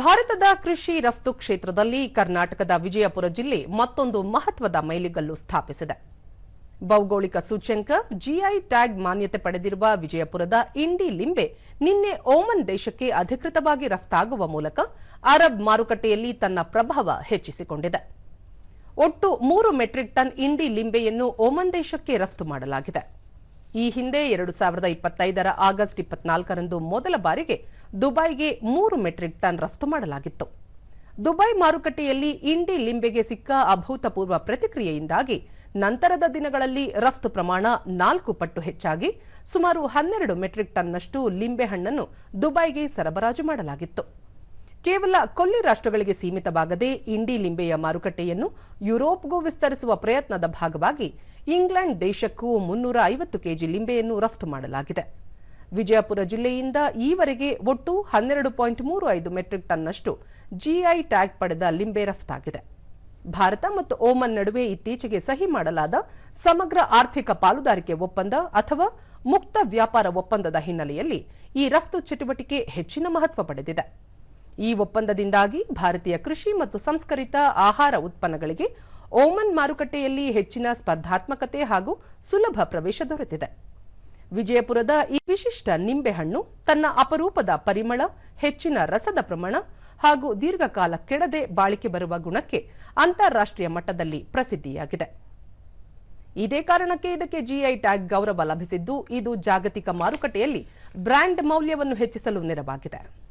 ಭಾರತದ ಕೃಷಿ ರಫ್ತು ಕ್ಷೇತ್ರದಲ್ಲಿ ಕರ್ನಾಟಕದ ವಿಜಯಪುರ ಜಿಲ್ಲೆ ಮತ್ತೊಂದು ಮಹತ್ವದ ಮೈಲಿಗಲ್ಲು ಸ್ಥಾಪಿಸಿದೆ. ಭೌಗೋಳಿಕ ಸೂಚ್ಯಂಕ ಜಿಐ ಟ್ಯಾಗ್ ಮಾನ್ಯತೆ ಪಡೆದಿರುವ ವಿಜಯಪುರದ ಇಂಡಿ ಲಿಂಬೆ ನಿನ್ನೆ ಓಮನ್ ದೇಶಕ್ಕೆ ಅಧಿಕೃತವಾಗಿ ರಫ್ತಾಗುವ ಮೂಲಕ ಅರಬ್ ಮಾರುಕಟ್ಟೆಯಲ್ಲಿ ತನ್ನ ಪ್ರಭಾವ ಹೆಚ್ಚಿಸಿಕೊಂಡಿದೆ. ಒಟ್ಟು ಮೂರು ಮೆಟ್ರಿಕ್ ಟನ್ ಇಂಡಿ ಲಿಂಬೆಯನ್ನು ಓಮನ್ ದೇಶಕ್ಕೆ ರಫ್ತು ಮಾಡಲಾಗಿದೆ. ಈ ಹಿಂದೆ ಎರಡು ಸಾವಿರದ ಇಪ್ಪತ್ತೈದರ ಆಗಸ್ಟ್ ಇಪ್ಪತ್ನಾಲ್ಕರಂದು ಮೊದಲ ಬಾರಿಗೆ ದುಬೈಗೆ ಮೂರು ಮೆಟ್ರಿಕ್ ಟನ್ ರಫ್ತು ಮಾಡಲಾಗಿತ್ತು. ದುಬೈ ಮಾರುಕಟ್ಟೆಯಲ್ಲಿ ಇಂಡಿ ಲಿಂಬೆಗೆ ಸಿಕ್ಕ ಅಭೂತಪೂರ್ವ ಪ್ರತಿಕ್ರಿಯೆಯಿಂದಾಗಿ ನಂತರದ ದಿನಗಳಲ್ಲಿ ರಫ್ತು ಪ್ರಮಾಣ ನಾಲ್ಕು ಪಟ್ಟು ಹೆಚ್ಚಾಗಿ ಸುಮಾರು ಹನ್ನೆರಡು ಮೆಟ್ರಿಕ್ ಟನ್ನಷ್ಟು ಲಿಂಬೆಹಣ್ಣನ್ನು ದುಬೈಗೆ ಸರಬರಾಜು ಮಾಡಲಾಗಿತ್ತು. ಕೇವಲ ಕೊಲ್ಲಿ ರಾಷ್ಟ್ರಗಳಿಗೆ ಸೀಮಿತವಾಗದೆ ಇಂಡಿ ಲಿಂಬೆಯ ಮಾರುಕಟ್ಟೆಯನ್ನು ಯುರೋಪ್ಗೂ ವಿಸ್ತರಿಸುವ ಪ್ರಯತ್ನದ ಭಾಗವಾಗಿ ಇಂಗ್ಲೆಂಡ್ ದೇಶಕ್ಕೂ ಮುನ್ನೂರ ಐವತ್ತು ಕೆಜಿ ಲಿಂಬೆಯನ್ನು ರಫ್ತು ಮಾಡಲಾಗಿದೆ. ವಿಜಯಪುರ ಜಿಲ್ಲೆಯಿಂದ ಈವರೆಗೆ ಒಟ್ಟು ಹನ್ನೆರಡು ಪಾಯಿಂಟ್ ಮೂರು ಐದು ಮೆಟ್ರಿಕ್ ಟನ್ನಷ್ಟು ಜಿಐ ಟ್ಯಾಗ್ ಪಡೆದ ಲಿಂಬೆ ರಫ್ತಾಗಿದೆ. ಭಾರತ ಮತ್ತು ಓಮನ್ ನಡುವೆ ಇತ್ತೀಚೆಗೆ ಸಹಿ ಮಾಡಲಾದ ಸಮಗ್ರ ಆರ್ಥಿಕ ಪಾಲುದಾರಿಕೆ ಒಪ್ಪಂದ ಅಥವಾ ಮುಕ್ತ ವ್ಯಾಪಾರ ಒಪ್ಪಂದದ ಹಿನ್ನೆಲೆಯಲ್ಲಿ ಈ ರಫ್ತು ಚಟುವಟಿಕೆ ಹೆಚ್ಚಿನ ಮಹತ್ವ ಪಡೆದಿದೆ. ಈ ಒಪ್ಪಂದದಿಂದಾಗಿ ಭಾರತೀಯ ಕೃಷಿ ಮತ್ತು ಸಂಸ್ಕರಿತ ಆಹಾರ ಉತ್ಪನ್ನಗಳಿಗೆ ಓಮನ್ ಮಾರುಕಟ್ಟೆಯಲ್ಲಿ ಹೆಚ್ಚಿನ ಸ್ಪರ್ಧಾತ್ಮಕತೆ ಹಾಗೂ ಸುಲಭ ಪ್ರವೇಶ ದೊರೆತಿದೆ. ವಿಜಯಪುರದ ಈ ವಿಶಿಷ್ಟ ನಿಂಬೆಹಣ್ಣು ತನ್ನ ಅಪರೂಪದ ಪರಿಮಳ, ಹೆಚ್ಚಿನ ರಸದ ಪ್ರಮಾಣ ಹಾಗೂ ದೀರ್ಘಕಾಲ ಕೆಡದೆ ಬಾಳಿಕೆ ಬರುವ ಗುಣಕ್ಕೆ ಅಂತಾರಾಷ್ಟ್ರೀಯ ಮಟ್ಟದಲ್ಲಿ ಪ್ರಸಿದ್ಧಿಯಾಗಿದೆ. ಇದೇ ಕಾರಣಕ್ಕೆ ಇದಕ್ಕೆ ಜಿಐ ಟ್ಯಾಗ್ ಗೌರವ ಲಭಿಸಿದ್ದು, ಇದು ಜಾಗತಿಕ ಮಾರುಕಟ್ಟೆಯಲ್ಲಿ ಬ್ರ್ಯಾಂಡ್ ಮೌಲ್ಯವನ್ನು ಹೆಚ್ಚಿಸಲು ನೆರವಾಗಿದೆ.